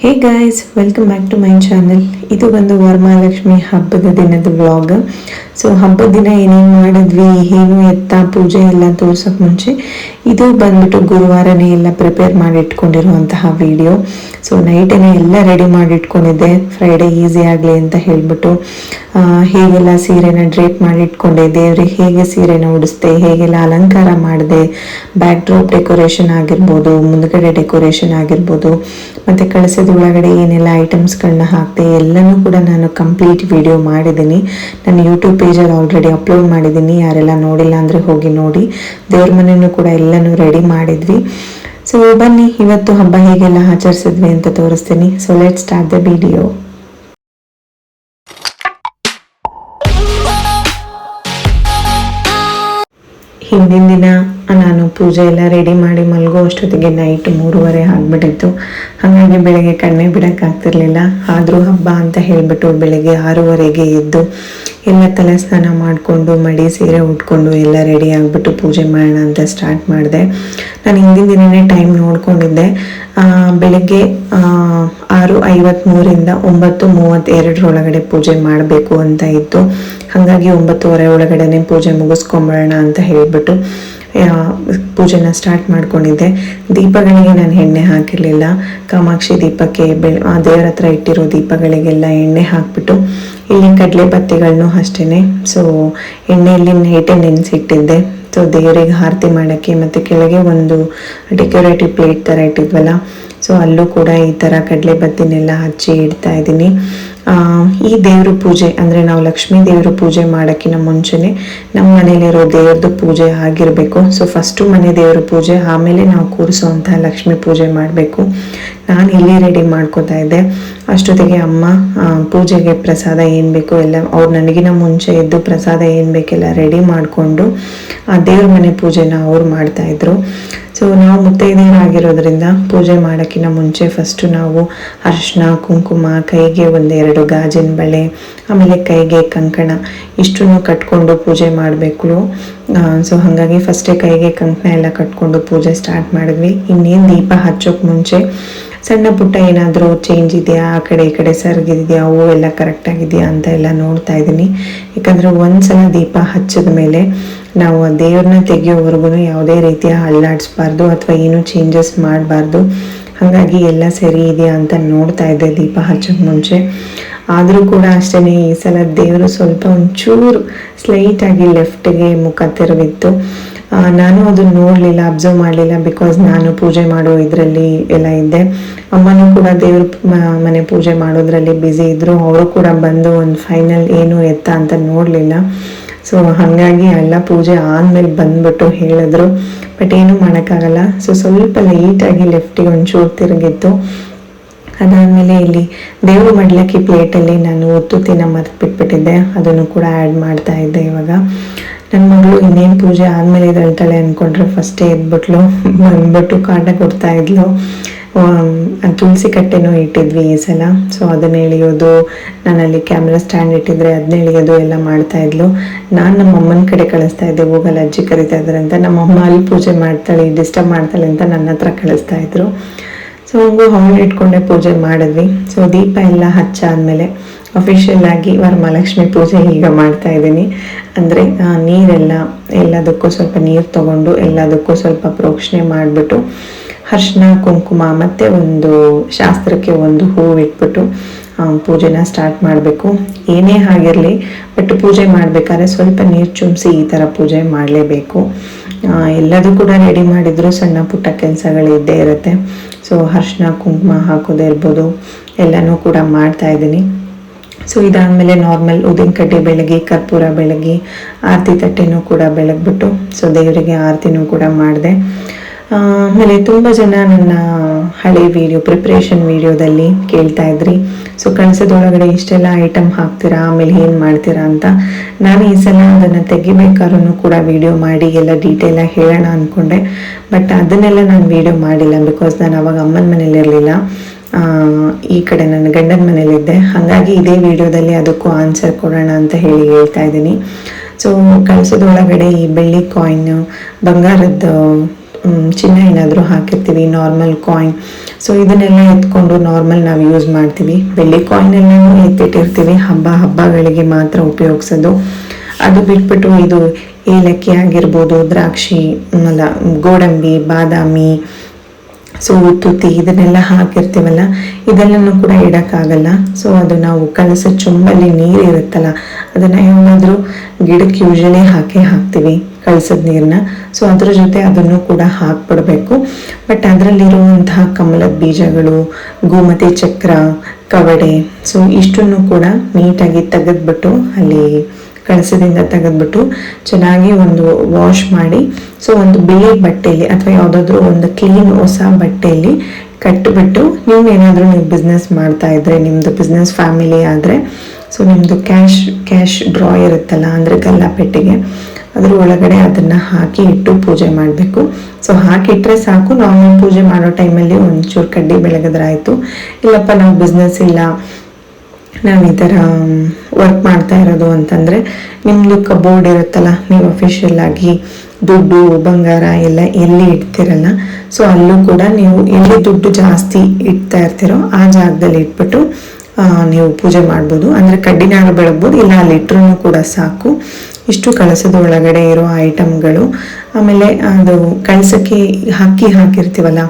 Hey guys welcome back to my channel ಇದು ಬಂದು ವರಮಹಾಲಕ್ಷ್ಮಿ ಹಬ್ಬದ ದಿನದ ವ್ಲಾಗ್ ಸೊ ಹಬ್ಬದ ದಿನ ಏನೇನು ಮಾಡಿದ್ವಿ, ಏನು ಎತ್ತ, ಪೂಜೆ ಎಲ್ಲ ತೋರ್ಸೋಕೆ ಮುಂಚೆ, ಇದು ಬಂದ್ಬಿಟ್ಟು ಗುರುವಾರನೇ ಎಲ್ಲ ಪ್ರಿಪೇರ್ ಮಾಡಿ ಇಟ್ಕೊಂಡಿರುವಂತಹ ವಿಡಿಯೋ ಸೊ ನೈಟೇನೆ ಎಲ್ಲ ರೆಡಿ ಮಾಡಿ ಇಟ್ಕೊಂಡಿದ್ದೆ ಫ್ರೈಡೇ ಈಸಿ ಆಗಲಿ ಅಂತ ಹೇಳ್ಬಿಟ್ಟು ಹೇಗೆಲ್ಲ ಸೀರೆನ ಡ್ರೇಪ್ ಮಾಡಿ ಇಟ್ಕೊಂಡೆ ದೇವ್ರಿಗೆ ಹೇಗೆ ಸೀರೆನ ಉಡಿಸ್ದೆ, ಹೇಗೆಲ್ಲ ಅಲಂಕಾರ ಮಾಡಿದೆ ಬ್ಯಾಕ್ ಡ್ರಾಪ್ ಡೆಕೋರೇಷನ್ ಆಗಿರ್ಬೋದು, ಮುಂದ್ಗಡೆ ಡೆಕೋರೇಷನ್ ಆಗಿರ್ಬೋದು, ಮತ್ತೆ ಕಳಿಸಿದ ಒಳಗಡೆ ಏನೆಲ್ಲ ಐಟಮ್ಸ್ಗಳನ್ನ ಹಾಕ್ದೆ, ಎಲ್ಲನೂ ಕೂಡ ನಾನು ಕಂಪ್ಲೀಟ್ ವಿಡಿಯೋ ಮಾಡಿದ್ದೀನಿ. ನಾನು ಯೂಟ್ಯೂಬ್ ಪೇಜಲ್ಲಿ ಆಲ್ರೆಡಿ ಅಪ್ಲೋಡ್ ಮಾಡಿದ್ದೀನಿ, ಯಾರೆಲ್ಲ ನೋಡಿಲ್ಲ ಅಂದರೆ ಹೋಗಿ ನೋಡಿ. ದೇವ್ರ ಮನೆಯೂ ಕೂಡ ಎಲ್ಲನೂ ರೆಡಿ ಮಾಡಿದ್ವಿ. ಸೊ ಬನ್ನಿ, ಇವತ್ತು ಹಬ್ಬ ಹೇಗೆಲ್ಲ ಆಚರಿಸಿದ್ವಿ ಅಂತ ತೋರಿಸ್ತೀನಿ. So let start the video ಹಿಂದಿನ ದಿನ ನಾನು ಪೂಜೆ ಎಲ್ಲ ರೆಡಿ ಮಾಡಿ ಮಲಗೋ ಅಷ್ಟೊತ್ತಿಗೆ ನೈಟ್ ಮೂರುವರೆ ಆಗ್ಬಿಟ್ಟಿತ್ತು. ಹಾಗಾಗಿ ಬೆಳಗ್ಗೆ ಕಣ್ಣೆ ಬಿಡೋಕ್ಕಾಗ್ತಿರ್ಲಿಲ್ಲ. ಆದರೂ ಹಬ್ಬ ಅಂತ ಹೇಳಿಬಿಟ್ಟು ಬೆಳಗ್ಗೆ ಆರೂವರೆಗೆ ಎದ್ದು ಎಲ್ಲ ತಲೆ ಸ್ನಾನ ಮಾಡಿಕೊಂಡು, ಮಡಿ ಸೀರೆ ಉಟ್ಕೊಂಡು ಎಲ್ಲ ರೆಡಿ ಆಗಿಬಿಟ್ಟು ಪೂಜೆ ಮಾಡೋಣ ಅಂತ ಸ್ಟಾರ್ಟ್ ಮಾಡಿದೆ. ನಾನು ಹಿಂದಿನ ದಿನವೇ ಟೈಮ್ ನೋಡ್ಕೊಂಡಿದ್ದೆ. ಬೆಳಗ್ಗೆ ಆರು ಐವತ್ತ್ಮೂರಿಂದ ಒಂಬತ್ತು ಮೂವತ್ತೆರಡರೊಳಗಡೆ ಪೂಜೆ ಮಾಡಬೇಕು ಅಂತ ಇತ್ತು. ಹಾಗಾಗಿ ಒಂಬತ್ತುವರೆ ಒಳಗಡೆನೆ ಪೂಜೆ ಮುಗಿಸ್ಕೊಂಬಿಡೋಣ ಅಂತ ಹೇಳ್ಬಿಟ್ಟು ಪೂಜೆನ ಸ್ಟಾರ್ಟ್ ಮಾಡ್ಕೊಂಡಿದ್ದೆ. ದೀಪಗಳಿಗೆ ನಾನು ಎಣ್ಣೆ ಹಾಕಿರಲಿಲ್ಲ. ಕಾಮಾಕ್ಷಿ ದೀಪಕ್ಕೆ ಬೆಳ್ ದೇವರ ಹತ್ರ ಇಟ್ಟಿರೋ ದೀಪಗಳಿಗೆಲ್ಲ ಎಣ್ಣೆ ಹಾಕ್ಬಿಟ್ಟು ಇಲ್ಲಿ ಕಡಲೆ ಬತ್ತಿಗಳನ್ನು ಅಷ್ಟೇ ಸೊ ಎಣ್ಣೆಯಲ್ಲಿ ನೈಟೆ ನೆನೆಸಿಟ್ಟಿದ್ದೆ. ಸೊ ದೇವರಿಗೆ ಆರತಿ ಮಾಡೋಕ್ಕೆ ಮತ್ತು ಕೆಳಗೆ ಒಂದು ಡೆಕೋರೇಟಿವ್ ಪ್ಲೇಟ್ ಥರ ಇಟ್ಟಿದ್ವಲ್ಲ. ಸೊ ಅಲ್ಲೂ ಕೂಡ ಈ ಥರ ಕಡಲೆ ಬತ್ತಿನೆಲ್ಲ ಹಚ್ಚಿ ಇಡ್ತಾ ಇದ್ದೀನಿ. ಈ ದೇವ್ರ ಪೂಜೆ ಅಂದರೆ ನಾವು ಲಕ್ಷ್ಮೀ ದೇವ್ರ ಪೂಜೆ ಮಾಡೋಕ್ಕಿಂತ ಮುಂಚೆನೆ ನಮ್ಮ ಮನೇಲಿರೋ ದೇವ್ರದ್ದು ಪೂಜೆ ಆಗಿರಬೇಕು. ಸೊ ಫಸ್ಟು ಮನೆ ದೇವ್ರ ಪೂಜೆ, ಆಮೇಲೆ ನಾವು ಕೂರಿಸುವಂತಹ ಲಕ್ಷ್ಮೀ ಪೂಜೆ ಮಾಡಬೇಕು. ನಾನು ಇಲ್ಲಿ ರೆಡಿ ಮಾಡ್ಕೋತಾ ಇದ್ದೆ. ಅಷ್ಟೊತ್ತಿಗೆ ಅಮ್ಮ ಪೂಜೆಗೆ ಪ್ರಸಾದ ಏನು ಬೇಕು ಎಲ್ಲ, ಅವ್ರು ನನಗಿನ ಮುಂಚೆ ಎದ್ದು ಪ್ರಸಾದ ಏನು ಬೇಕೆಲ್ಲ ರೆಡಿ ಮಾಡಿಕೊಂಡು ಆ ದೇವ್ರ ಮನೆ ಪೂಜೆನ ಅವ್ರು ಮಾಡ್ತಾ ಇದ್ರು. ಸೊ ನಾವು ಮುತ್ತೈದೆಯರಾಗಿರೋದ್ರಿಂದ ಪೂಜೆ ಮಾಡೋಕ್ಕಿಂತ ಮುಂಚೆ ಫಸ್ಟು ನಾವು ಅರಿಶಿನ ಕುಂಕುಮ, ಕೈಗೆ ಒಂದೆರಡು ಗಾಜಿನ ಬಳೆ, ಆಮೇಲೆ ಕೈಗೆ ಕಂಕಣ, ಇಷ್ಟನ್ನು ಕಟ್ಕೊಂಡು ಪೂಜೆ ಮಾಡಬೇಕು ಸೊ ಹಾಗಾಗಿ ಫಸ್ಟೇ ಕೈಗೆ ಕಂಕಣ ಎಲ್ಲ ಕಟ್ಕೊಂಡು ಪೂಜೆ ಸ್ಟಾರ್ಟ್ ಮಾಡಿದ್ವಿ. ಇನ್ನೇನು ದೀಪ ಹಚ್ಚೋಕೆ ಮುಂಚೆ ಸಣ್ಣ ಪುಟ್ಟ ಏನಾದರೂ ಚೇಂಜ್ ಇದೆಯಾ? ಆ ಕಡೆ ಈ ಕಡೆ ಸರ್ಗಿದೆಯಾ? ಹೂ ಎಲ್ಲ ಕರೆಕ್ಟಾಗಿದೆಯಾ ಅಂತ ಎಲ್ಲ ನೋಡ್ತಾ ಇದ್ದೀನಿ. ಯಾಕಂದರೆ ಒಂದು ಸಲ ದೀಪ ಹಚ್ಚಿದ ಮೇಲೆ ನಾವು ದೇವ್ರನ್ನ ತೆಗೆಯೋವರೆಗೂ ಯಾವುದೇ ರೀತಿಯ ಅಲ್ಲಾಡಿಸ್ಬಾರ್ದು ಅಥವಾ ಏನು ಚೇಂಜಸ್ ಮಾಡಬಾರ್ದು. ಹಾಗಾಗಿ ಎಲ್ಲ ಸರಿ ಇದೆಯಾ ಅಂತ ನೋಡ್ತಾ ಇದ್ದೆ ದೀಪ ಹಚ್ಚೋಕ್ಕೆ ಮುಂಚೆ. ಆದರೂ ಕೂಡ ಅಷ್ಟೇ ಈ ಸಲ ದೇವರು ಸ್ವಲ್ಪ ಒಂಚೂರು ಸ್ಲೈಟಾಗಿ ಲೆಫ್ಟ್ಗೆ ಮುಖ ತಿರುವಿತ್ತು ನಾನು ಅದು ನೋಡಲಿಲ್ಲ ಅಬ್ಸರ್ವ್ ಮಾಡಲಿಲ್ಲ ಬಿಕಾಸ್ ನಾನು ಪೂಜೆ ಮಾಡೋ ಇದರಲ್ಲಿ ಎಲ್ಲ ಇದ್ದೆ. ಅಮ್ಮನೂ ಕೂಡ ದೇವ್ರ ಮನೆ ಪೂಜೆ ಮಾಡೋದ್ರಲ್ಲಿ ಬ್ಯುಸಿ ಇದ್ದರು ಅವರು ಕೂಡ ಬಂದು ಒಂದು ಫೈನಲ್ ಏನು ಎತ್ತ ಅಂತ ನೋಡಲಿಲ್ಲ. ಸೊ ಹಾಗಾಗಿ ಎಲ್ಲ ಪೂಜೆ ಆದ್ಮೇಲೆ ಬಂದ್ಬಿಟ್ಟು ಹೇಳಿದ್ರು. ಬಟ್ ಏನು ಮಾಡೋಕ್ಕಾಗಲ್ಲ. ಸೊ ಸ್ವಲ್ಪ ಲೈಟಾಗಿ ಲೆಫ್ಟಿಗೆ ಒಂಚೂರು ತಿರುಗಿತ್ತು ಅದಾದಮೇಲೆ ಇಲ್ಲಿ ದೇವರು ಮಡ್ಲಕ್ಕಿ ಪ್ಲೇಟಲ್ಲಿ ನಾನು ಒತ್ತುತ್ತಿನ ಮರ್ತು ಬಿಟ್ಬಿಟ್ಟಿದ್ದೆ. ಅದನ್ನು ಕೂಡ ಆ್ಯಡ್ ಮಾಡ್ತಾ ಇದ್ದೆ ಇವಾಗ. ನನ್ನ ಮಗಳು ಇನ್ನೇನು ಪೂಜೆ ಆದಮೇಲೆ ಎದ್ದೇಳ್ತಾಳೆ ಅಂದ್ಕೊಂಡ್ರೆ ಫಸ್ಟೇ ಎದ್ಬಿಟ್ಲು. ಬಂದ್ಬಿಟ್ಟು ಕಾಟ ಕೊಡ್ತಾ ಇದ್ಲು. ತುಳಸಿ ಕಟ್ಟೆನೂ ಇಟ್ಟಿದ್ವಿ ಈ ಸಲ. ಸೊ ಅದನ್ನ ಎಳೆಯೋದು, ನಾನಲ್ಲಿ ಕ್ಯಾಮ್ರಾ ಸ್ಟ್ಯಾಂಡ್ ಇಟ್ಟಿದ್ರೆ ಅದನ್ನ ಎಳೆಯೋದು ಎಲ್ಲ ಮಾಡ್ತಾ ಇದ್ಲು. ನಾನು ನಮ್ಮ ಅಮ್ಮನ ಕಡೆ ಕಳಿಸ್ತಾ ಇದ್ದೆ, ಹೋಗಲ್ಲ, ಅಜ್ಜಿ ಕರಿತಾ ಇದ್ದಾರೆ ಅಂತ. ನಮ್ಮ ಅಮ್ಮ ಅಲ್ಲಿ ಪೂಜೆ ಮಾಡ್ತಾಳೆ ಡಿಸ್ಟರ್ಬ್ ಮಾಡ್ತಾಳೆ ಅಂತ ನನ್ನ ಹತ್ರ ಕಳಿಸ್ತಾ ಇದ್ರು. ಸೊ ಹಂಗೂ ಹಾಲ್ ಇಟ್ಕೊಂಡೆ ಪೂಜೆ ಮಾಡಿದ್ವಿ. ಸೊ ದೀಪ ಎಲ್ಲ ಹಚ್ಚಾದ್ಮೇಲೆ ಅಫಿಷಿಯಲ್ ಆಗಿ ವರಮಹಾಲಕ್ಷ್ಮಿ ಪೂಜೆ ಈಗ ಮಾಡ್ತಾ ಇದ್ದೀನಿ. ಅಂದರೆ ನೀರೆಲ್ಲ ಎಲ್ಲದಕ್ಕೂ ಸ್ವಲ್ಪ ನೀರು ತಗೊಂಡು ಎಲ್ಲದಕ್ಕೂ ಸ್ವಲ್ಪ ಪ್ರೋಕ್ಷಣೆ ಮಾಡಿಬಿಟ್ಟು ಅರ್ಶಿನ ಕುಂಕುಮ ಮತ್ತು ಒಂದು ಶಾಸ್ತ್ರಕ್ಕೆ ಒಂದು ಹೂವು ಇಟ್ಬಿಟ್ಟು ಪೂಜೆನ ಸ್ಟಾರ್ಟ್ ಮಾಡಬೇಕು. ಏನೇ ಆಗಿರಲಿ ಬಟ್ ಪೂಜೆ ಮಾಡಬೇಕಾದ್ರೆ ಸ್ವಲ್ಪ ನೀರು ಚುಮ್ಸಿ ಈ ಥರ ಪೂಜೆ ಮಾಡಲೇಬೇಕು. ಎಲ್ಲದೂ ಕೂಡ ರೆಡಿ ಮಾಡಿದ್ರು ಸಣ್ಣ ಪುಟ್ಟ ಕೆಲಸಗಳು ಇದ್ದೇ ಇರುತ್ತೆ. ಸೊ ಅರ್ಶಿನ ಕುಂಕುಮ ಹಾಕೋದೇ ಇರ್ಬೋದು. ಎಲ್ಲನೂ ಕೂಡ ಮಾಡ್ತಾ ಇದ್ದೀನಿ. ಸೊ ಇದಾದಮೇಲೆ ನಾರ್ಮಲ್ ಉದಿನ ಕಡ್ಡಿ ಬೆಳಗ್ಗೆ, ಕರ್ಪೂರ ಬೆಳಗ್ಗೆ, ಆರತಿ ತಟ್ಟೆನೂ ಕೂಡ ಬೆಳಗ್ಬಿಟ್ಟು ಸೊ ದೇವರಿಗೆ ಆರತಿನೂ ಕೂಡ ಮಾಡಿದೆ. ಆಮೇಲೆ ತುಂಬ ಜನ ನನ್ನ ಹಳೆ ವಿಡಿಯೋ ಪ್ರಿಪ್ರೇಷನ್ ವಿಡಿಯೋದಲ್ಲಿ ಕೇಳ್ತಾ ಇದ್ರಿ. ಸೊ ಕಣಸದೊಳಗಡೆ ಇಷ್ಟೆಲ್ಲ ಐಟಮ್ ಹಾಕ್ತೀರಾ ಆಮೇಲೆ ಏನು ಮಾಡ್ತೀರಾ ಅಂತ ನಾನು ಈ ಸಲ ಅದನ್ನು ತೆಗಿಬೇಕಾದ್ರೂ ಕೂಡ ವಿಡಿಯೋ ಮಾಡಿ ಎಲ್ಲ ಡೀಟೇಲಾಗಿ ಹೇಳೋಣ ಅಂದ್ಕೊಂಡೆ ಬಟ್ ಅದನ್ನೆಲ್ಲ ನಾನು ವಿಡಿಯೋ ಮಾಡಿಲ್ಲ ಬಿಕಾಸ್ ನಾನು ಅವಾಗ ಅಮ್ಮನ ಮನೇಲಿರಲಿಲ್ಲ. ಈ ಕಡೆ ನನ್ನ ಗಂಡನ ಮನೇಲಿದ್ದೆ. ಹಾಗಾಗಿ ಇದೇ ವಿಡಿಯೋದಲ್ಲಿ ಅದಕ್ಕೂ ಆನ್ಸರ್ ಕೊಡೋಣ ಅಂತ ಹೇಳಿ ಹೇಳ್ತಾ ಇದ್ದೀನಿ. ಸೊ ಕಳಸದೊಳಗಡೆ ಈ ಬೆಳ್ಳಿ ಕಾಯಿನ್ ಬಂಗಾರದ ಮ್, ಚಿನ್ನ ಏನಾದರೂ ಹಾಕಿರ್ತೀವಿ ನಾರ್ಮಲ್ ಕಾಯಿನ್ ಸೊ ಇದನ್ನೆಲ್ಲ ಎತ್ಕೊಂಡು ನಾರ್ಮಲ್ ನಾವು ಯೂಸ್ ಮಾಡ್ತೀವಿ. ಬೆಳ್ಳಿ ಕಾಯಿನ್ ಎಲ್ಲ ಎತ್ತಿಟ್ಟಿರ್ತೀವಿ ಹಬ್ಬ ಹಬ್ಬಗಳಿಗೆ ಮಾತ್ರ ಉಪಯೋಗಿಸೋದು. ಅದು ಬಿಟ್ಬಿಟ್ಟು ಇದು ಏಲಕ್ಕಿ ಆಗಿರ್ಬೋದು, ದ್ರಾಕ್ಷಿ, ಅಲ್ಲ, ಗೋಡಂಬಿ, ಬಾದಾಮಿ ಸೊ ತುತಿ ಇದನ್ನೆಲ್ಲ ಹಾಕಿರ್ತೀವಲ್ಲ ಇದೆಲ್ಲನೂ ಕೂಡ ಇಡೋಕ್ಕಾಗಲ್ಲ. ಸೊ ಅದು ನಾವು ಕಲಸ ಚೊಂಬಲ್ಲಿ ನೀರು ಇರುತ್ತಲ್ಲ ಅದನ್ನು ಯಾವಾದರೂ ಗಿಡಕ್ಕೆ ಯೂಶಲಿ ಹಾಕೇ ಹಾಕ್ತೀವಿ. ಕಳಸದ ನೀರನ್ನ ಸೊ ಅದ್ರ ಜೊತೆ ಅದನ್ನು ಕೂಡ ಹಾಕ್ಬಿಡ್ಬೇಕು. ಬಟ್ ಅದರಲ್ಲಿರುವಂತಹ ಕಮಲದ ಬೀಜಗಳು, ಗೋಮತಿ ಚಕ್ರ, ಕವಡೆ ಸೊ ಇಷ್ಟನ್ನು ಕೂಡ ನೀಟಾಗಿ ತೆಗೆದ್ಬಿಟ್ಟು ಅಲ್ಲಿ ಕಳಸದಿಂದ ತೆಗೆದ್ಬಿಟ್ಟು ಚೆನ್ನಾಗಿ ಒಂದು ವಾಶ್ ಮಾಡಿ ಸೊ ಒಂದು ಬಿಳಿ ಬಟ್ಟೆಯಲ್ಲಿ ಅಥವಾ ಯಾವುದಾದ್ರೂ ಒಂದು ಕ್ಲೀನ್ ಹೊಸ ಬಟ್ಟೆಯಲ್ಲಿ ಕಟ್ಟಿಬಿಟ್ಟು ನೀವು ಏನಾದರೂ ನೀವು ಬಿಸ್ನೆಸ್ ಮಾಡ್ತಾ ಇದ್ರೆ ನಿಮ್ಮದು ಬಿಸ್ನೆಸ್ ಫ್ಯಾಮಿಲಿ ಆದರೆ ಸೊ ನಿಮ್ಮದು ಕ್ಯಾಶ್ ಕ್ಯಾಶ್ ಡ್ರಾ ಇರುತ್ತಲ್ಲ, ಅಂದರೆ ಗಲ್ಲಾಪೆಟ್ಟಿಗೆ ಅದ್ರ ಒಳಗಡೆ ಅದನ್ನು ಹಾಕಿ ಇಟ್ಟು ಪೂಜೆ ಮಾಡಬೇಕು. ಸೊ ಹಾಕಿಟ್ರೆ ಸಾಕು. ನಾವು ಪೂಜೆ ಮಾಡೋ ಟೈಮಲ್ಲಿ ಒಂಚೂರು ಕಡ್ಡಿ ಬೆಳಗದ್ರಾಯ್ತು. ಇಲ್ಲಪ್ಪ, ನಾವು ಬಿಸ್ನೆಸ್ ಇಲ್ಲ. ನಾವು ಈ ಥರ ವರ್ಕ್ ಮಾಡ್ತಾ ಇರೋದು ಅಂತಂದರೆ ನಿಮ್ಮದು ಕಬೋರ್ಡ್ ಇರುತ್ತಲ್ಲ, ನೀವು ಅಫಿಷಿಯಲ್ ಆಗಿ ದುಡ್ಡು, ಬಂಗಾರ ಎಲ್ಲ ಎಲ್ಲಿ ಇಡ್ತಿರಲ್ಲ ಸೊ ಅಲ್ಲೂ ಕೂಡ ನೀವು ಎಲ್ಲಿ ದುಡ್ಡು ಜಾಸ್ತಿ ಇಡ್ತಾ ಇರ್ತೀರೋ ಆ ಜಾಗದಲ್ಲಿ ಇಟ್ಬಿಟ್ಟು ನೀವು ಪೂಜೆ ಮಾಡ್ಬೋದು. ಅಂದರೆ ಕಡ್ಡಿನಾಗ ಬೆಳಗ್ಬೋದು, ಇಲ್ಲ ಅಲ್ಲಿ ಇಟ್ಟರೂ ಕೂಡ ಸಾಕು. ಇಷ್ಟು ಕಳಸದ ಒಳಗಡೆ ಇರೋ ಐಟಮ್ಗಳು ಆಮೇಲೆ ಅದು ಕಳಸಕ್ಕೆ ಅಕ್ಕಿ ಹಾಕಿರ್ತೀವಲ್ಲ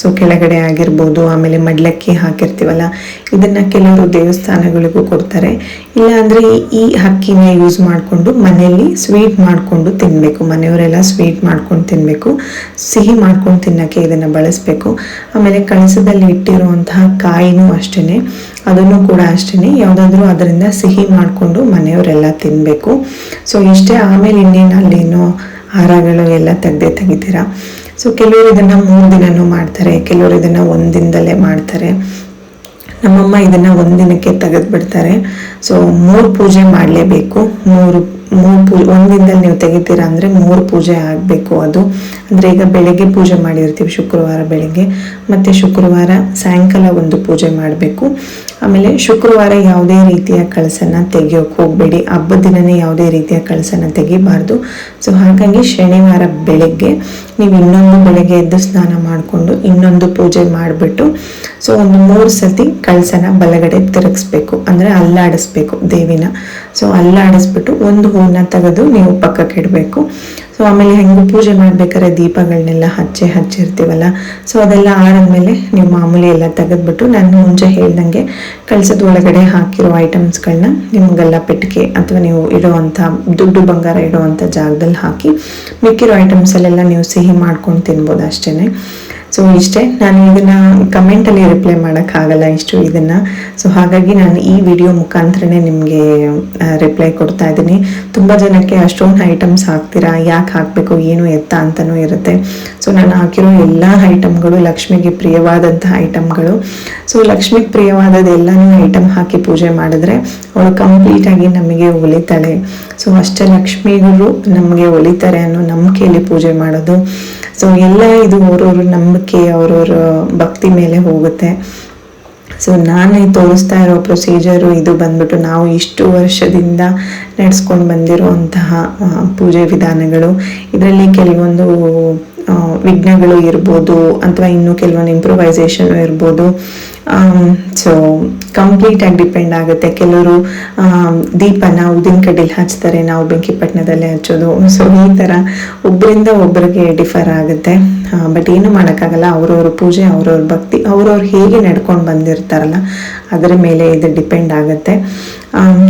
ಸೊ ಕೆಳಗಡೆ ಆಗಿರ್ಬೋದು, ಆಮೇಲೆ ಮಡ್ಲಕ್ಕಿ ಹಾಕಿರ್ತೀವಲ್ಲ, ಇದನ್ನು ಕೆಲವರು ದೇವಸ್ಥಾನಗಳಿಗೂ ಕೊಡ್ತಾರೆ. ಇಲ್ಲಾಂದರೆ ಈ- ಅಕ್ಕಿನ ಯೂಸ್ ಮಾಡಿಕೊಂಡು ಮನೆಯಲ್ಲಿ ಸ್ವೀಟ್ ಮಾಡಿಕೊಂಡು ತಿನ್ನಬೇಕು ಮನೆಯವರೆಲ್ಲ ಸ್ವೀಟ್ ಮಾಡ್ಕೊಂಡು ತಿನ್ನಬೇಕು ಸಿಹಿ ಮಾಡ್ಕೊಂಡು ತಿನ್ನೋಕ್ಕೆ ಇದನ್ನು ಬಳಸಬೇಕು. ಆಮೇಲೆ ಕಳಸದಲ್ಲಿ ಇಟ್ಟಿರುವಂತಹ ಕಾಯಿನೂ ಅಷ್ಟೇ ಅದನ್ನು ಕೂಡ ಅಷ್ಟೇ ಯಾವುದಾದ್ರೂ ಅದರಿಂದ ಸಿಹಿ ಮಾಡಿಕೊಂಡು ಮನೆಯವರೆಲ್ಲ ತಿನ್ನಬೇಕು ಸೊ ಇಷ್ಟೇ. ಆಮೇಲೆ ಇನ್ನೇನು ಅಲ್ಲೇನೋ ಹಾರಗಳು ಎಲ್ಲ ತೆಗ್ದೇ ತೆಗಿತೀರಾ? ಸೊ ಕೆಲವರು ಇದನ್ನ ಮೂರು ದಿನನೂ ಮಾಡ್ತಾರೆ, ಕೆಲವರು ಇದನ್ನ ಒಂದಿನದಲ್ಲೇ ದಿನದಲ್ಲೇ ಮಾಡ್ತಾರೆ. ನಮ್ಮಮ್ಮ ಇದನ್ನ ಒಂದಿನಕ್ಕೆ ತೆಗೆದು ಬಿಡ್ತಾರೆ ಸೊ ಮೂರು ಪೂಜೆ ಮಾಡಲೇಬೇಕು. ಮೂರು ಮೂರು ಪೂಜೆ ಒಂದಿನದಲ್ಲಿ ನೀವು ತೆಗಿತೀರಾ ಅಂದರೆ ಮೂರು ಪೂಜೆ ಆಗಬೇಕು ಅದು. ಅಂದರೆ ಈಗ ಬೆಳಗ್ಗೆ ಪೂಜೆ ಮಾಡಿರ್ತೀವಿ, ಶುಕ್ರವಾರ ಬೆಳಗ್ಗೆ. ಮತ್ತು ಶುಕ್ರವಾರ ಸಾಯಂಕಾಲ ಒಂದು ಪೂಜೆ ಮಾಡಬೇಕು. ಆಮೇಲೆ ಶುಕ್ರವಾರ ಯಾವುದೇ ರೀತಿಯ ಕಳಸನ ತೆಗಿಯೋಕೆ ಹೋಗಬೇಡಿ. ಹಬ್ಬದ ದಿನನೇ ಯಾವುದೇ ರೀತಿಯ ಕಳಸನ ತೆಗಿಬಾರ್ದು. ಸೊ ಹಾಗಾಗಿ ಶನಿವಾರ ಬೆಳಗ್ಗೆ ನೀವು ಇನ್ನೊಂದು ಬೆಳಗ್ಗೆ ಎದ್ದು ಸ್ನಾನ ಮಾಡಿಕೊಂಡು ಇನ್ನೊಂದು ಪೂಜೆ ಮಾಡಿಬಿಟ್ಟು ಸೊ ಒಂದು ಮೂರು ಸತಿ ಕಳಸನ ಬಲಗಡೆ ತಿರುಗಿಸ್ಬೇಕು, ಅಂದರೆ ಅಲ್ಲಾಡಿಸ್ಬೇಕು ದೇವಿನ. ಸೊ ಅಲ್ಲಾಡಿಸ್ಬಿಟ್ಟು ಒಂದು ಹೂವನ್ನ ತೆಗೆದು ನೀವು ಪಕ್ಕಕ್ಕೆ ಇಡಬೇಕು. ಸೊ ಆಮೇಲೆ ಹೆಂಗೆ ಪೂಜೆ ಮಾಡ್ಬೇಕಾದ್ರೆ ದೀಪಗಳನ್ನೆಲ್ಲ ಹಚ್ಚೆ ಹಚ್ಚಿರ್ತೀವಲ್ಲ ಸೊ ಅದೆಲ್ಲ ಆರಾದ್ಮೇಲೆ ನೀವು ಮಾಮೂಲಿ ಎಲ್ಲ ತೆಗೆದ್ಬಿಟ್ಟು ನಾನು ಮುಂಚೆ ಹೇಳ್ದಂಗೆ ಕಳಸದ ಒಳಗಡೆ ಹಾಕಿರೋ ಐಟಮ್ಸ್ಗಳನ್ನ ನಿಮಗೆಲ್ಲ ಪೆಟ್ಟಿಗೆ ಅಥವಾ ನೀವು ಇಡೋವಂಥ ದುಡ್ಡು ಬಂಗಾರ ಇಡುವಂಥ ಜಾಗದಲ್ಲಿ ಹಾಕಿ ಮಿಕ್ಕಿರೋ ಐಟಮ್ಸಲ್ಲೆಲ್ಲ ನೀವು ಸಿಹಿ ಮಾಡ್ಕೊಂಡು ತಿನ್ಬೋದು ಅಷ್ಟೇ ಸೊ ಇಷ್ಟೇ, ನಾನು ಇದನ್ನು ಕಮೆಂಟಲ್ಲಿ ರಿಪ್ಲೈ ಮಾಡೋಕ್ಕಾಗಲ್ಲ ಇಷ್ಟು ಇದನ್ನು. ಸೊ ಹಾಗಾಗಿ ನಾನು ಈ ವಿಡಿಯೋ ಮುಖಾಂತರನೇ ನಿಮಗೆ ರಿಪ್ಲೈ ಕೊಡ್ತಾ ಇದ್ದೀನಿ. ತುಂಬ ಜನಕ್ಕೆ ಅಷ್ಟೊಂದು ಐಟಮ್ಸ್ ಹಾಕ್ತೀರಾ? ಯಾಕೆ ಹಾಕಬೇಕು? ಏನು ಎತ್ತ ಅಂತಲೂ ಇರುತ್ತೆ. ಸೊ ನಾನು ಹಾಕಿರೋ ಎಲ್ಲ ಐಟಮ್ಗಳು ಲಕ್ಷ್ಮಿಗೆ ಪ್ರಿಯವಾದಂತಹ ಐಟಮ್ಗಳು ಸೊ ಲಕ್ಷ್ಮಿಗೆ ಪ್ರಿಯವಾದದ್ದು ಎಲ್ಲನೂ ಐಟಮ್ ಹಾಕಿ ಪೂಜೆ ಮಾಡಿದ್ರೆ ಅವಳು ಕಂಪ್ಲೀಟಾಗಿ ನಮಗೆ ಒಲಿತಾಳೆ. ಸೊ ಅಷ್ಟೇ ಲಕ್ಷ್ಮಿಗಳು ನಮಗೆ ಒಲಿತಾರೆ ಅನ್ನೋ ನಂಬಿಕೆಯಲ್ಲಿ ಪೂಜೆ ಮಾಡೋದು. ಸೊ ಎಲ್ಲ ಇದು ಅವ್ರವ್ರ ನಂಬಿಕೆ, ಅವ್ರವ್ರ ಭಕ್ತಿ ಮೇಲೆ ಹೋಗುತ್ತೆ. ಸೊ ನಾನು ತೋರಿಸ್ತಾ ಇರೋ ಪ್ರೊಸೀಜರು ಇದು ಬಂದ್ಬಿಟ್ಟು ನಾವು ಇಷ್ಟು ವರ್ಷದಿಂದ ನಡೆಸ್ಕೊಂಡು ಬಂದಿರುವಂತಹ ಪೂಜೆ ವಿಧಾನಗಳು. ಇದರಲ್ಲಿ ಕೆಲವೊಂದು ವಿಘ್ನಗಳು ಇರ್ಬೋದು, ಅಥವಾ ಇನ್ನೂ ಕೆಲವೊಂದು ಇಂಪ್ರೂವೈಸೇಷನ್ ಇರ್ಬೋದು. ಸೊ ಕಂಪ್ಲೀಟ್ ಆಗಿ ಡಿಪೆಂಡ್ ಆಗುತ್ತೆ. ಕೆಲವರು ದೀಪನ ಉದಿನ ಕಡ್ಡಿಲಿ ಹಚ್ತಾರೆ, ನಾವು ಬೆಂಕಿಪಟ್ಟಣದಲ್ಲೇ ಹಚ್ಚೋದು. ಸೊ ಈ ಥರ ಒಬ್ಬರಿಂದ ಒಬ್ಬರಿಗೆ ಡಿಫರ್ ಆಗುತ್ತೆ. ಬಟ್ ಏನು ಮಾಡೋಕ್ಕಾಗಲ್ಲ. ಅವ್ರವ್ರ ಪೂಜೆ, ಅವ್ರವ್ರ ಭಕ್ತಿ, ಅವ್ರವ್ರು ಹೇಗೆ ನಡ್ಕೊಂಡು ಬಂದಿರ್ತಾರಲ್ಲ, ಅದರ ಮೇಲೆ ಇದು ಡಿಪೆಂಡ್ ಆಗುತ್ತೆ.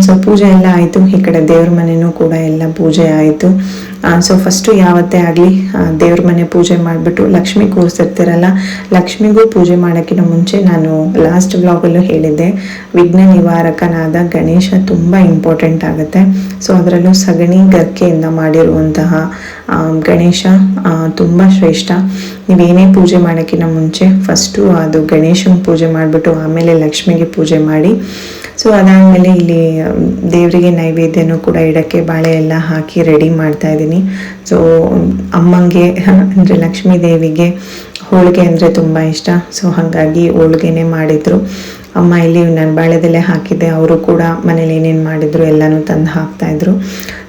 ಸೊ ಪೂಜೆ ಎಲ್ಲ ಆಯಿತು. ಈ ಕಡೆ ದೇವ್ರ ಮನೆಯೂ ಕೂಡ ಎಲ್ಲ ಪೂಜೆ ಆಯಿತು. ಸೊ ಫಸ್ಟು ಯಾವತ್ತೇ ಆಗಲಿ ದೇವ್ರ ಮನೆ ಪೂಜೆ ಮಾಡಿಬಿಟ್ಟು ಲಕ್ಷ್ಮಿ ಕೂರಿಸಿರ್ತೀರಲ್ಲ, ಲಕ್ಷ್ಮಿಗೂ ಪೂಜೆ ಮಾಡೋಕ್ಕಿಂತ ಮುಂಚೆ ನಾನು ಲಾಸ್ಟ್ ವ್ಲಾಗಲ್ಲೂ ಹೇಳಿದ್ದೆ, ವಿಘ್ನ ನಿವಾರಕನಾದ ಗಣೇಶ ತುಂಬ ಇಂಪಾರ್ಟೆಂಟ್ ಆಗುತ್ತೆ. ಸೊ ಅದರಲ್ಲೂ ಸಗಣಿ ಗರ್ಕೆಯಿಂದ ಮಾಡಿರುವಂತಹ ಗಣೇಶ ತುಂಬ ಶ್ರೇಷ್ಠ. ನೀವೇನೇ ಪೂಜೆ ಮಾಡೋಕ್ಕಿಂತ ಮುಂಚೆ ಫಸ್ಟು ಅದು ಗಣೇಶನ ಪೂಜೆ ಮಾಡಿಬಿಟ್ಟು ಆಮೇಲೆ ಲಕ್ಷ್ಮಿಗೆ ಪೂಜೆ ಮಾಡಿ ಸೊ ಅದಾದಮೇಲೆ ಇಲ್ಲಿ ದೇವರಿಗೆ ನೈವೇದ್ಯನೂ ಕೂಡ ಇಡಕ್ಕೆ ಬಾಳೆ ಎಲ್ಲ ಹಾಕಿ ರೆಡಿ ಮಾಡ್ತಾ ಇದ್ದೀನಿ. ಸೊ ಅಮ್ಮಂಗೆ ಅಂದರೆ ಲಕ್ಷ್ಮೀ ದೇವಿಗೆ ಹೋಳಿಗೆ ಅಂದರೆ ತುಂಬ ಇಷ್ಟ. ಸೊ ಹಾಗಾಗಿ ಹೋಳಿಗೆನೇ ಮಾಡಿದರು. ಅಮ್ಮ ಇಲ್ಲಿ ನಾನು ಬಾಳೆದಲ್ಲೇ ಹಾಕಿದ್ದೆ. ಅವರು ಕೂಡ ಮನೇಲಿ ಏನೇನು ಮಾಡಿದ್ರು ಎಲ್ಲನೂ ತಂದು ಹಾಕ್ತಾಯಿದ್ರು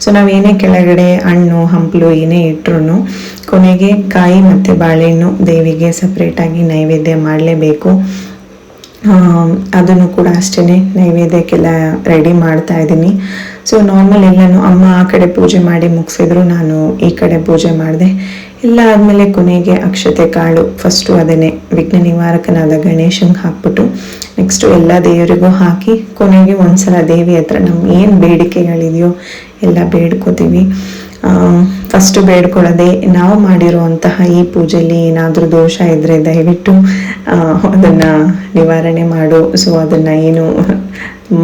ಸೊ ನಾವು ಏನೇ ಕೆಳಗಡೆ ಹಣ್ಣು, ಹಂಪಲು ಏನೇ ಇಟ್ಟರು ಕೊನೆಗೆ ಕಾಯಿ ಮತ್ತು ಬಾಳೆಹಣ್ಣು ದೇವಿಗೆ ಸಪ್ರೇಟಾಗಿ ನೈವೇದ್ಯ ಮಾಡಲೇಬೇಕು. ಅದನ್ನು ಕೂಡ ಅಷ್ಟೇ ನೈವೇದ್ಯಕ್ಕೆಲ್ಲ ರೆಡಿ ಮಾಡ್ತಾ ಇದ್ದೀನಿ. ಸೊ ನಾರ್ಮಲ್ ಎಲ್ಲನೂ ಅಮ್ಮ ಆ ಕಡೆ ಪೂಜೆ ಮಾಡಿ ಮುಗಿಸಿದ್ರು, ನಾನು ಈ ಕಡೆ ಪೂಜೆ ಮಾಡಿದೆ. ಎಲ್ಲ ಆದಮೇಲೆ ಕೊನೆಗೆ ಅಕ್ಷತೆ ಕಾಳು ಫಸ್ಟು ಅದನ್ನೇ ವಿಘ್ನ ನಿವಾರಕನಾದ ಗಣೇಶಂಗೆ ಹಾಕ್ಬಿಟ್ಟು ನೆಕ್ಸ್ಟು ಎಲ್ಲ ದೇವರಿಗೂ ಹಾಕಿ, ಕೊನೆಗೆ ಒಂದ್ಸಲ ದೇವಿ ಹತ್ರ ನಮ್ಮ ಏನು ಬೇಡಿಕೆಗಳಿದೆಯೋ ಎಲ್ಲ ಬೇಡ್ಕೋತೀವಿ. ಫಸ್ಟು ಬೇಡ್ಕೊಳ್ಳದೆ ನಾವು ಮಾಡಿರುವಂತಹ ಈ ಪೂಜೆಯಲ್ಲಿ ಏನಾದರೂ ದೋಷ ಇದ್ದರೆ ದಯವಿಟ್ಟು ಅದನ್ನು ನಿವಾರಣೆ ಮಾಡು. ಸೊ ಅದನ್ನು ಏನು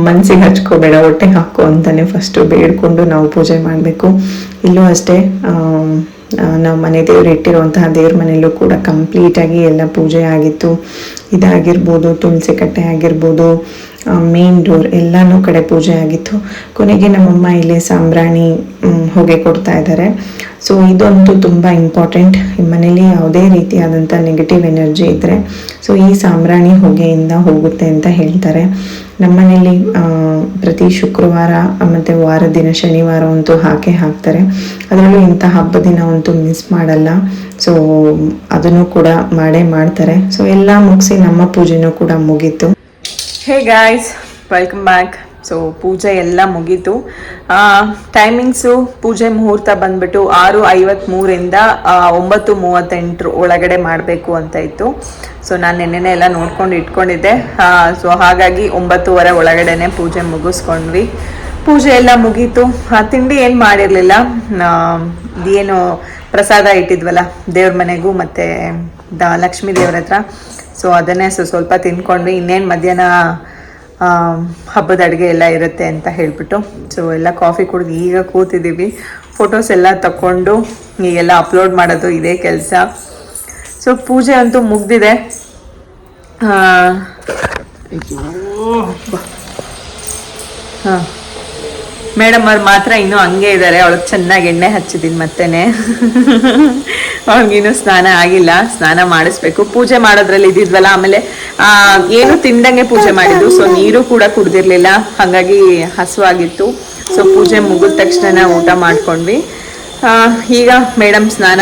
ಮನಸ್ಸಿಗೆ ಹಚ್ಕೋಬೇಡ, ಹೊಟ್ಟೆ ಹಾಕು ಅಂತಲೇ ಫಸ್ಟು ಬೇಡ್ಕೊಂಡು ನಾವು ಪೂಜೆ ಮಾಡಬೇಕು. ಇಲ್ಲೂ ಅಷ್ಟೇ ನಾವು ಮನೆ ದೇವ್ರು ಇಟ್ಟಿರುವಂತಹ ದೇವ್ರ ಮನೆಯಲ್ಲೂ ಕೂಡ ಕಂಪ್ಲೀಟಾಗಿ ಎಲ್ಲ ಪೂಜೆ ಆಗಿತ್ತು. ಇದಾಗಿರ್ಬೋದು, ತುಳಸಿ ಕಟ್ಟೆ ಆಗಿರ್ಬೋದು ಮೇನ್ ಡೋರ್ ಎಲ್ಲನೂ ಕಡೆ ಪೂಜೆ ಆಗಿತ್ತು. ಕೊನೆಗೆ ನಮ್ಮಮ್ಮ ಇಲ್ಲಿ ಸಾಂಬ್ರಾಣಿ ಹೊಗೆ ಕೊಡ್ತಾ ಇದ್ದಾರೆ. ಸೊ ಇದಂತೂ ತುಂಬ ಇಂಪಾರ್ಟೆಂಟ್ ಮನೇಲಿ ಯಾವುದೇ ರೀತಿಯಾದಂಥ ನೆಗೆಟಿವ್ ಎನರ್ಜಿ ಇದ್ದರೆ ಸೊ ಈ ಸಾಂಬ್ರಾಣಿ ಹೊಗೆಯಿಂದ ಹೋಗುತ್ತೆ ಅಂತ ಹೇಳ್ತಾರೆ. ನಮ್ಮನೇಲಿ ಪ್ರತಿ ಶುಕ್ರವಾರ ಮತ್ತು ವಾರ ದಿನ ಶನಿವಾರ ಅಂತೂ ಹಾಕೇ ಹಾಕ್ತಾರೆ. ಅದರಲ್ಲೂ ಇಂಥ ಹಬ್ಬ ದಿನ ಅಂತೂ ಮಿಸ್ ಮಾಡಲ್ಲ. ಸೊ ಅದನ್ನು ಕೂಡ ಮಾಡೇ ಮಾಡ್ತಾರೆ. ಸೊ ಎಲ್ಲ ಮುಗಿಸಿ ನಮ್ಮ ಪೂಜೆನೂ ಕೂಡ ಮುಗೀತು. Hey guys welcome back so ಪೂಜೆ ಎಲ್ಲ ಮುಗೀತು. ಟೈಮಿಂಗ್ಸು ಪೂಜೆ ಮುಹೂರ್ತ ಬಂದ್ಬಿಟ್ಟು ಆರು ಐವತ್ತ್ಮೂರಿಂದ ಒಂಬತ್ತು ಮೂವತ್ತೆಂಟರ ಒಳಗಡೆ ಮಾಡಬೇಕು ಅಂತ ಇತ್ತು. ಸೊ ನಾನು ನೆನ್ನೆನೇ ಎಲ್ಲ ನೋಡ್ಕೊಂಡು ಇಟ್ಕೊಂಡಿದ್ದೆ. ಸೊ ಹಾಗಾಗಿ ಒಂಬತ್ತುವರೆ ಒಳಗಡೆನೆ ಪೂಜೆ ಮುಗಿಸ್ಕೊಂಡ್ವಿ. ಪೂಜೆ ಎಲ್ಲ ಮುಗೀತು. ತಿಂಡಿ ಏನು ಮಾಡಿರಲಿಲ್ಲ. ಏನು ಪ್ರಸಾದ ಇಟ್ಟಿದ್ವಲ್ಲ, ದೇವ್ರ ಮನೆಗೂ ಮತ್ತು ದ, ಲಕ್ಷ್ಮೀ ದೇವ್ರ ಹತ್ರ. ಸೊ ಅದನ್ನೇ ಸೊ ಸ್ವಲ್ಪ ತಿನ್ಕೊಂಡು ಇನ್ನೇನು ಮಧ್ಯಾಹ್ನ ಹಬ್ಬದ ಅಡುಗೆ ಎಲ್ಲ ಇರುತ್ತೆ ಅಂತ ಹೇಳ್ಬಿಟ್ಟು. ಸೊ ಎಲ್ಲ ಕಾಫಿ ಕುಡಿದು ಈಗ ಕೂತಿದ್ದೀವಿ. ಫೋಟೋಸ್ ಎಲ್ಲ ತಗೊಂಡು ಈಗೆಲ್ಲ ಅಪ್ಲೋಡ್ ಮಾಡೋದು ಇದೇ ಕೆಲಸ. ಸೊ ಪೂಜೆ ಅಂತೂ ಮುಗ್ದಿದೆ. ಹಾಂ. ಮೇಡಮ್ ಅವ್ರು ಮಾತ್ರ ಇನ್ನೂ ಹಂಗೆ ಇದ್ದಾರೆ ಅವಳಿಗೆ ಚೆನ್ನಾಗಿ ಎಣ್ಣೆ ಹಚ್ಚಿದ್ದೀನಿ ಮತ್ತೇನೆ. ಅವ್ಳಿಗಿನ್ನೂ ಸ್ನಾನ ಆಗಿಲ್ಲ, ಸ್ನಾನ ಮಾಡಿಸ್ಬೇಕು. ಪೂಜೆ ಮಾಡೋದ್ರಲ್ಲಿ ಇದ್ದಿದ್ವಲ್ಲ, ಆಮೇಲೆ ಏನು ತಿಂದಂಗೆ ಪೂಜೆ ಮಾಡಿದ್ರು ಸೊ ನೀರು ಕೂಡ ಕುಡ್ದಿರ್ಲಿಲ್ಲ, ಹಾಗಾಗಿ ಹಸುವಾಗಿತ್ತು. ಸೊ ಪೂಜೆ ಮುಗಿದ ತಕ್ಷಣ ಊಟ ಮಾಡ್ಕೊಂಡ್ವಿ. ಈಗ ಮೇಡಮ್ ಸ್ನಾನ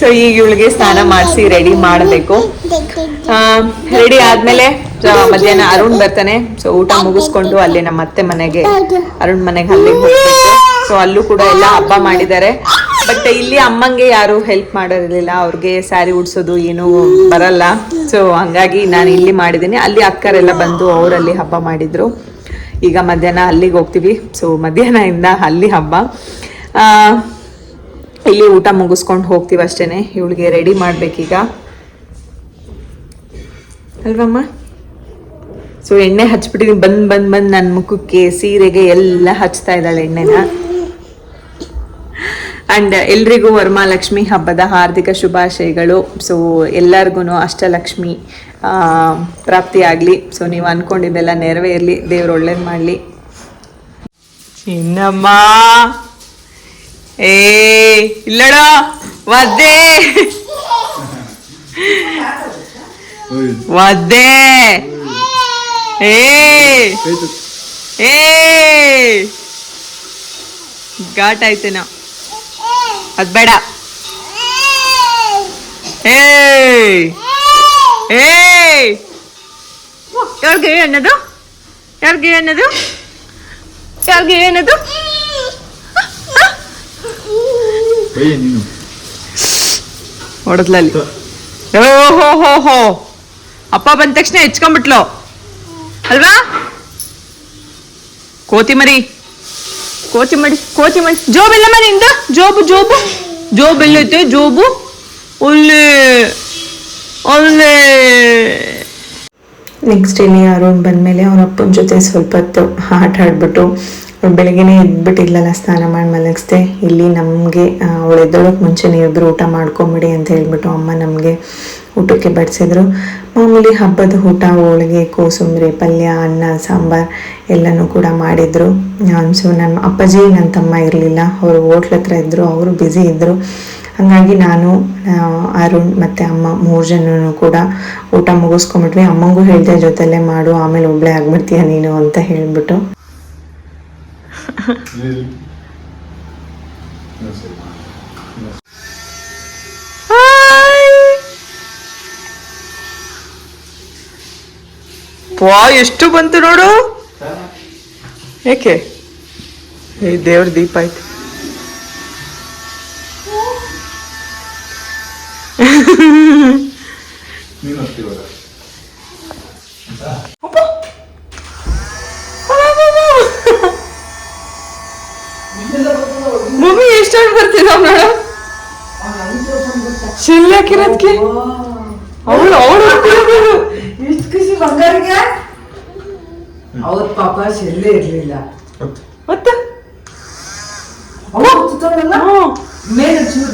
ಸೊ ಈಗ ಇವಳಿಗೆ ಸ್ನಾನ ಮಾಡಿಸಿ ರೆಡಿ ಮಾಡಬೇಕು. ರೆಡಿ ಆದ್ಮೇಲೆ ಮಧ್ಯಾಹ್ನ ಅರುಣ್ ಬರ್ತಾನೆ. ಸೊ ಊಟ ಮುಗಿಸ್ಕೊಂಡು ಅಲ್ಲಿ ನಮ್ಮ ಅತ್ತೆ ಮನೆಗೆ, ಅರುಣ್ ಮನೆಗೆ ಅಲ್ಲಿಗೆ ಹೋಗ್ಬೇಕು ಸೊ ಅಲ್ಲೂ ಕೂಡ ಎಲ್ಲ ಹಬ್ಬ ಮಾಡಿದ್ದಾರೆ. ಬಟ್ ಇಲ್ಲಿ ಅಮ್ಮಂಗೆ ಯಾರು ಹೆಲ್ಪ್ ಮಾಡಿರಲಿಲ್ಲ ಅವ್ರಿಗೆ ಸ್ಯಾರಿ ಉಡ್ಸೋದು ಏನು ಬರಲ್ಲ. ಸೊ ಹಂಗಾಗಿ ನಾನು ಇಲ್ಲಿ ಮಾಡಿದ್ದೀನಿ. ಅಲ್ಲಿ ಅಕ್ಕರೆಲ್ಲ ಬಂದು ಅವರಲ್ಲಿ ಹಬ್ಬ ಮಾಡಿದ್ರು. ಈಗ ಮಧ್ಯಾಹ್ನ ಅಲ್ಲಿಗೆ ಹೋಗ್ತೀವಿ. ಸೊ ಮಧ್ಯಾಹ್ನದಿಂದ ಅಲ್ಲಿ ಹಬ್ಬ. ಇಲ್ಲಿ ಊಟ ಮುಗಿಸ್ಕೊಂಡು ಹೋಗ್ತೀವಿ ಅಷ್ಟೇನೆ. ಇವಳಿಗೆ ರೆಡಿ ಮಾಡ್ಬೇಕೀಗ. ಅಲ್ವಮ್ಮ? ಸೊ ಎಣ್ಣೆ ಹಚ್ಬಿಟ್ಟಿದೀನಿ. ಬಂದ್ ಬಂದ್ ಬಂದ್ ನನ್ನ ಮುಖಕ್ಕೆ ಸೀರೆಗೆ ಎಲ್ಲ ಹಚ್ತಾ ಇದ್ದಾಳೆ ಎಣ್ಣೆನ. ಅಂಡ್ ಎಲ್ರಿಗೂ ವರಮಹಾಲಕ್ಷ್ಮಿ ಹಬ್ಬದ ಹಾರ್ದಿಕ ಶುಭಾಶಯಗಳು. ಸೊ ಎಲ್ಲರಿಗೂ ಅಷ್ಟಲಕ್ಷ್ಮಿ ಆಗಲಿ. ಸೊ ನೀವು ಅನ್ಕೊಂಡಿದ್ದೆಲ್ಲ ನೆರವೇರ್ಲಿ. ದೇವ್ರು ಒಳ್ಳೇದು ಮಾಡಲಿ. ಚಿನ್ನಮ್ಮ! ಏ ಇಲ್ಲಡ ವದ್ದೆ! ಒದ್ದೆ ಏ ಘಾಟ್ ಆಯ್ತೇನೋ ಅದ್ ಬೇಡ. ಏ ಯಾರ್ಗೆ ಅನ್ನೋದು ಯಾರ್ಗೆ ಅನ್ನೋದು ಯಾರ್ಗೆ ಏನದು? ಹೊಡೆದ್ಲಲ್ಲಿ ಓಹೋ ಹೋ ಹೋ ಅಪ್ಪ ಬಂದ ತಕ್ಷಣ ಹೆಚ್ಕೊಂಡ್ಬಿಟ್ಲು ಅಲ್ವಾ? ಕೋತಿಮರಿ. ಕೋತಿ ಮರಿ ಕೋತಿ ಮರಿ ಜೋಬ್ ಇಲ್ಲ ಮರಿ ಇಂದ ಜೋಬು ಜೋಬು ಜೋಬ್ ಎಲ್ಲೈತೆ ಜೋಬು ಒಳ್ಳೆ ಒಳ್ಳೆ. ನೆಕ್ಸ್ಟ್ ಇನ್ನೇ ಅರುಣ್ ಬಂದಮೇಲೆ ಅವ್ರ ಅಪ್ಪನ ಜೊತೆ ಸ್ವಲ್ಪ ಹೊತ್ತು ಆಟ ಆಡ್ಬಿಟ್ಟು ಅವ್ಳು ಎದ್ಬಿಟ್ಟು ಇಲ್ಲಲ್ಲ ಸ್ನಾನ ಮಾಡಿ ಮಲಗಿಸ್ದೆ. ಇಲ್ಲಿ ನಮಗೆ ಅವಳು ಎದ್ದೊಳಕ್ಕೆ ಮುಂಚೆ ನೀವಿಬ್ರು ಊಟ ಮಾಡ್ಕೊಂಬಿಡಿ ಅಂತ ಹೇಳ್ಬಿಟ್ಟು ಅಮ್ಮ ನಮಗೆ ಊಟಕ್ಕೆ ಬಡಿಸಿದ್ರು. ಮಾಮೂಲಿ ಹಬ್ಬದ ಊಟ ಹೋಳಿಗೆ ಕೋಸಂಬರಿ ಪಲ್ಯ ಅನ್ನ ಸಾಂಬಾರ್ ಎಲ್ಲನೂ ಕೂಡ ಮಾಡಿದ್ರು. ಸೊ ನಮ್ಮ ಅಪ್ಪಾಜಿ ನನ್ನ ತಮ್ಮ ಇರಲಿಲ್ಲ. ಅವರು ಹೋಟ್ಲ್ ಹತ್ರ ಇದ್ದರು ಅವರು ಬ್ಯುಸಿ ಇದ್ದರು ಹಾಗಾಗಿ ನಾನು ಅರುಣ್ ಮತ್ತು ಅಮ್ಮ ಮೂರು ಜನನು ಕೂಡ ಊಟ ಮುಗಿಸ್ಕೊಂಬಿಟ್ವಿ ಅಮ್ಮಂಗೂ ಹೇಳಿದೆ ಜೊತೆಲೇ ಮಾಡು ಆಮೇಲೆ ಒಬ್ಬಳೇ ಆಗ್ಬಿಡ್ತೀಯ ನೀನು ಅಂತ ಹೇಳಿಬಿಟ್ಟು. ವಾ ಎಷ್ಟು ಬಂತು ನೋಡು. ಏಕೆ? ಏ, ದೇವ್ರ ದೀಪ ಆಯ್ತು. ಮಮ್ಮಿ ಎಷ್ಟೊಂದು ಬರ್ತಿದ್ದಾವ ನೋಡು. ಶಿಲ್ ಹಾಕಿರೋದ್ಕೆ ಅವಳು ಅವಳು ಬಂಗಾರಿಗೆ? ಅವ್ರ ಪಾಪ ಎಲ್ಲೇ ಇರ್ಲಿಲ್ಲ. ಮತ್ತೆ? ಮೇಲೆ ಚೂರು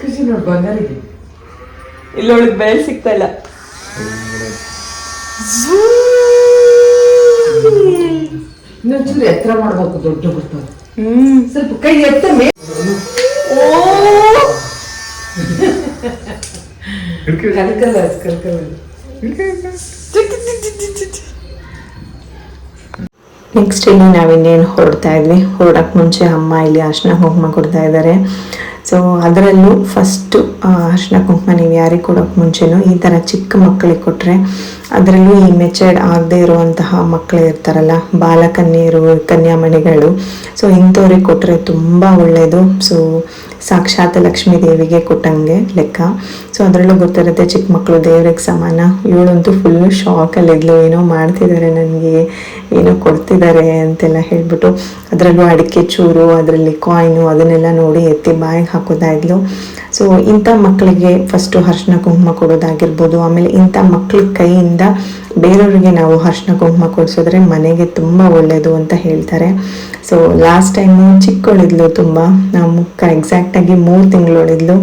ಖುಷಿ ನೋಡು ಬಂಗಾರಿಗೆ. ಇಲ್ಲೊಳಗ್ ಬೆಳೆ ಸಿಗ್ತಾ ಇಲ್ಲ. ಇನ್ನೊಂಚೂರು ಎತ್ತರ ಮಾಡ್ಬೇಕು ದೊಡ್ಡ ಬರ್ತವೆ ಹ್ಮ್. ಸ್ವಲ್ಪ ಕೈ ಎತ್ತ ಮೇ ಕಲ್ಕಲ್ಲ ಕಲ್ಕಲ್ಲ ನೆಕ್ಸ್ಟ್ ಇಲ್ಲಿ ನಾವಿನ್ನೇನು ಹೊರಡ್ತಾ ಇದ್ವಿ? ಹೊರಡಕ್ಕೆ ಮುಂಚೆ ಅಮ್ಮ ಇಲ್ಲಿ ಅರ್ಶನ ಕುಂಕುಮ ಕೊಡ್ತಾ ಇದ್ದಾರೆ. ಸೊ ಅದರಲ್ಲೂ ಫಸ್ಟು ಅರ್ಶನ ಕುಂಕುಮ ನೀವು ಯಾರಿಗೆ ಕೊಡೋಕೆ ಮುಂಚೆನೂ ಈ ಥರ ಚಿಕ್ಕ ಮಕ್ಕಳಿಗೆ ಕೊಟ್ಟರೆ ಅದರಲ್ಲೂ ಈ ಮೆಚರ್ಡ್ ಆಗದೆ ಇರುವಂತಹ ಮಕ್ಕಳು ಇರ್ತಾರಲ್ಲ ಬಾಲಕನ್ಯರು ಕನ್ಯಾಮಣಿಗಳು. ಸೊ ಇಂಥವ್ರಿಗೆ ಕೊಟ್ಟರೆ ತುಂಬ ಒಳ್ಳೆಯದು ಸೊ ಸಾಕ್ಷಾತ್ ಲಕ್ಷ್ಮೀ ದೇವಿಗೆ ಕೊಟ್ಟಂಗೆ ಲೆಕ್ಕ. ಸೊ ಅದರಲ್ಲೂ ಗೊತ್ತಿರುತ್ತೆ ಚಿಕ್ಕ ಮಕ್ಕಳು ದೇವ್ರಿಗೆ ಸಮಾನ. ಇವಳಂತೂ ಫುಲ್ ಶಾಕಲ್ಲಿದ್ಲು ಏನೋ ಮಾಡ್ತಿದ್ದಾರೆ ನನಗೆ, ಏನೋ ಕೊಡ್ತಿದ್ದಾರೆ ಅಂತೆಲ್ಲ ಹೇಳ್ಬಿಟ್ಟು ಅದರಲ್ಲೂ ಅಡಿಕೆ ಚೂರು, ಅದರಲ್ಲಿ ಕಾಯಿನು ಅದನ್ನೆಲ್ಲ ನೋಡಿ ಎತ್ತಿ ಬಾಯಿಗೆ ಹಾಕೋತಾ ಇದ್ಲು. ಸೊ ಇಂಥ ಮಕ್ಕಳಿಗೆ ಫಸ್ಟು ಅರ್ಶಿನ ಕುಂಕುಮ ಕೊಡೋದಾಗಿರ್ಬೋದು, ಆಮೇಲೆ ಇಂಥ ಮಕ್ಕಳ ಕೈಯಿಂದ ಬೇರೆಯವ್ರಿಗೆ ನಾವು ಅರ್ಶಿನ ಕುಂಕುಮ ಕೊಡಿಸಿದ್ರೆ ಮನೆಗೆ ತುಂಬ ಒಳ್ಳೆಯದು ಅಂತ ಹೇಳ್ತಾರೆ. ಸೊ ಲಾಸ್ಟ್ ಟೈಮು ಚಿಕ್ಕವಳಿದ್ಲು ತುಂಬ ಮುಖ ಎಕ್ಸಾಕ್ಟಾಗಿ ಮೂರು ತಿಂಗಳೊಳಿದ್ಲು.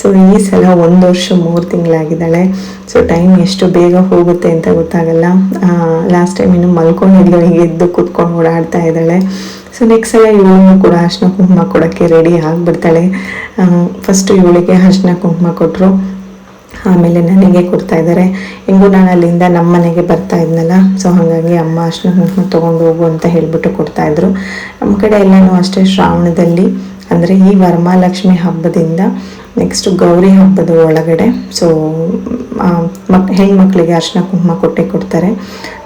ಸೊ ಈ ಸಲ ಒಂದು ವರ್ಷ ಮೂರು ತಿಂಗಳಾಗಿದ್ದಾಳೆ. ಸೊ ಟೈಮ್ ಎಷ್ಟು ಬೇಗ ಹೋಗುತ್ತೆ ಅಂತ ಗೊತ್ತಾಗಲ್ಲ. ಲಾಸ್ಟ್ ಟೈಮ್ ಇನ್ನು ಮಲ್ಕೊಂಡಿದ್ಲು, ಹೀಗೆ ಎದ್ದು ಕೂತ್ಕೊಂಡು ಓಡಾಡ್ತಾ ಇದ್ದಾಳೆ. ಸೊ ನೆಕ್ಸ್ಟ್ ಸಲ ಇವಳನ್ನು ಕೂಡ ಅರ್ಶಿನ ಕುಂಕುಮ ಕೊಡೋಕ್ಕೆ ರೆಡಿ ಆಗಿಬಿಡ್ತಾಳೆ. ಫಸ್ಟು ಇವಳಿಗೆ ಅರ್ಶಿನ ಕುಂಕುಮ ಕೊಟ್ಟರು ಆಮೇಲೆ ನನಗೆ ಕೊಡ್ತಾ ಇದ್ದಾರೆ. ಹೆಂಗೂ ನಾನು ಅಲ್ಲಿಂದ ನಮ್ಮ ಮನೆಗೆ ಬರ್ತಾ ಇದ್ನಲ್ಲ ಸೊ ಹಾಗಾಗಿ ಅಮ್ಮ ಅರ್ಶಿನ ಕುಂಕುಮ ತೊಗೊಂಡು ಹೋಗು ಅಂತ ಹೇಳಿಬಿಟ್ಟು ಕೊಡ್ತಾಯಿದ್ರು ನಮ್ಮ ಕಡೆ ಎಲ್ಲನೂ ಅಷ್ಟೇ ಶ್ರಾವಣದಲ್ಲಿ, ಅಂದರೆ ಈ ವರಮಹಾಲಕ್ಷ್ಮಿ ಹಬ್ಬದಿಂದ ನೆಕ್ಸ್ಟ್ ಗೌರಿ ಹಬ್ಬದ ಒಳಗಡೆ ಸೊ ಮಕ್, ಹೆಣ್ಮಕ್ಳಿಗೆ ಅರ್ಶಿನ ಕುಂಕುಮ ಕೊಟ್ಟೆ ಕೊಡ್ತಾರೆ.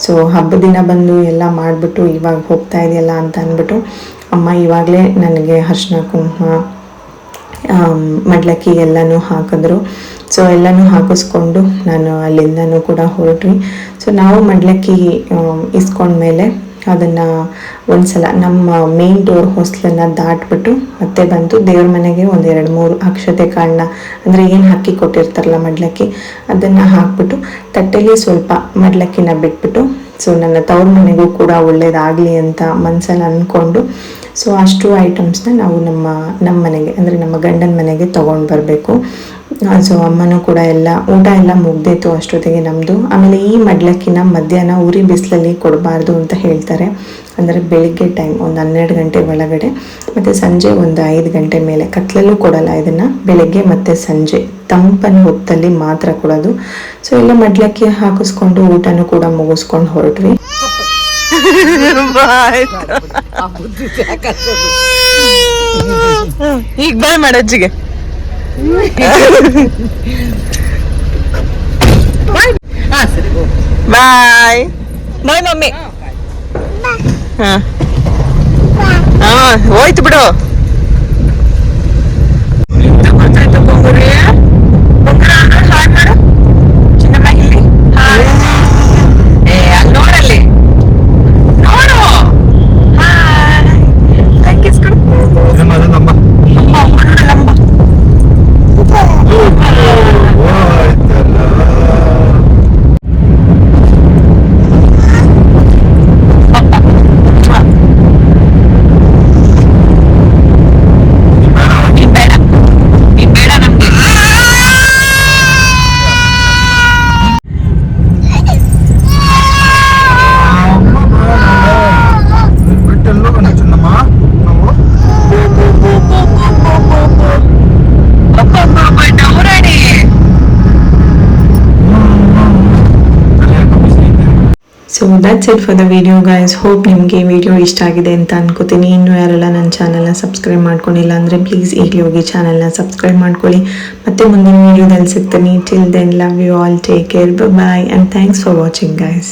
ಸೊ ಹಬ್ಬ ದಿನ ಬಂದು ಎಲ್ಲ ಮಾಡಿಬಿಟ್ಟು ಇವಾಗ ಹೋಗ್ತಾ ಇದೆಯಲ್ಲ ಅಂತ ಅಂದ್ಬಿಟ್ಟು ಅಮ್ಮ ಇವಾಗಲೇ ನನಗೆ ಅರ್ಶಿನ ಕುಂಕುಮ ಮಡ್ಲಕ್ಕಿ ಎಲ್ಲನೂ ಹಾಕಿದ್ರು. ಸೊ ಎಲ್ಲನೂ ಹಾಕಿಸ್ಕೊಂಡು ನಾನು ಅಲ್ಲಿಂದನೂ ಕೂಡ ಹೊರಟ್ವಿ. ಸೊ ನಾವು ಮಡ್ಲಕ್ಕಿ ಇಸ್ಕೊಂಡ್ಮೇಲೆ ಅದನ್ನು ಒಂದ್ಸಲ ನಮ್ಮ ಮೇನ್ ಡೋರ್ ಹೊಸ್ಲನ್ನು ದಾಟ್ಬಿಟ್ಟು ಮತ್ತೆ ಬಂದು ದೇವ್ರ ಮನೆಗೆ ಒಂದೆರಡು ಮೂರು ಅಕ್ಷತೆ ಕಾಳನ್ನ ಅಂದರೆ ಏನು ಹಾಕಿ ಕೊಟ್ಟಿರ್ತಾರಲ್ಲ ಮಡ್ಲಕ್ಕಿ, ಅದನ್ನು ಹಾಕ್ಬಿಟ್ಟು ತಟ್ಟೆಲಿ ಸ್ವಲ್ಪ ಮಡ್ಲಕ್ಕಿನ ಬಿಟ್ಬಿಟ್ಟು, ಸೊ ನನ್ನ ತವ್ರ ಮನೆಗೂ ಕೂಡ ಒಳ್ಳೇದಾಗಲಿ ಅಂತ ಮನಸ್ಸಲ್ಲಿ ಅಂದ್ಕೊಂಡು ಸೊ ಅಷ್ಟು ಐಟಮ್ಸ್ನ ನಾವು ನಮ್ಮ ನಮ್ಮ ಮನೆಗೆ, ಅಂದರೆ ನಮ್ಮ ಗಂಡನ ಮನೆಗೆ ತೊಗೊಂಡು ಬರಬೇಕು. ಸೊ ಅಮ್ಮನೂ ಕೂಡ ಎಲ್ಲ, ಊಟ ಎಲ್ಲ ಮುಗ್ದಿತ್ತು ಅಷ್ಟೊತ್ತಿಗೆ ನಮ್ಮದು ಆಮೇಲೆ ಈ ಮಡ್ಲಕ್ಕಿನ ಮಧ್ಯಾಹ್ನ ಉರಿ ಬಿಸಿಲಲ್ಲಿ ಕೊಡಬಾರ್ದು ಅಂತ ಹೇಳ್ತಾರೆ. ಅಂದರೆ ಬೆಳಿಗ್ಗೆ ಟೈಮ್ ಒಂದು ಹನ್ನೆರಡು ಗಂಟೆ ಒಳಗಡೆ, ಮತ್ತು ಸಂಜೆ ಒಂದು ಐದು ಗಂಟೆ ಮೇಲೆ ಕತ್ಲಲ್ಲೂ ಕೊಡಲ್ಲ ಇದನ್ನು. ಬೆಳಗ್ಗೆ ಮತ್ತು ಸಂಜೆ ತಂಪನ ಹೊತ್ತಲ್ಲಿ ಮಾತ್ರ ಕೊಡೋದು. ಸೊ ಎಲ್ಲ ಮಡ್ಲಕ್ಕಿ ಹಾಕಿಸ್ಕೊಂಡು ಊಟನೂ ಕೂಡ ಮುಗಿಸ್ಕೊಂಡು ಹೊರಟ್ವಿ. ಈಗ ಬಾಯ್ ಮಾಡಜ್ಜಿಗೆ ಬಾಯ್. ಬಾಯ್ ಮಮ್ಮಿ. ಹಾ. ಹೋಯ್ತು ಬಿಡು. ಬಂಗುರಿ ಬಂಗುರ ಬೊಂಗುರ ಮಾಡು ಚಿನ್ನಮ್ಮ ಇಲ್ಲಿ ಹಾಯ್ ಏ ಅಲ್ಲಿ ನೋಡಲ್ಲಿ ನೋಡು ಹಾಯ್ ಥ್ಯಾಂಕ್ ಯು ನಮ್ಮ ನಮ್ಮ ಲಂಬ that's it for the video guys hope ನಿಮಗೆ ವಿಡಿಯೋ ಇಷ್ಟ ಆಗಿದೆ ಅಂತ ಅನ್ಕೋತೀನಿ. ಇನ್ನೂ ಯಾರೆಲ್ಲ ನನ್ನ ಚಾನಲ್ನ ಸಬ್ಸ್ಕ್ರೈಬ್ ಮಾಡ್ಕೊಂಡಿಲ್ಲ ಅಂದರೆ ಪ್ಲೀಸ್ ಈಗಲೇ ಹೋಗಿ ಚಾನಲ್ನ ಸಬ್ಸ್ಕ್ರೈಬ್ ಮಾಡ್ಕೊಳ್ಳಿ. ಮತ್ತೆ ಮುಂದಿನ ವಿಡಿಯೋದಲ್ಲಿ ಸಿಗ್ತೀನಿ. Till then love you all take care bye and thanks for watching guys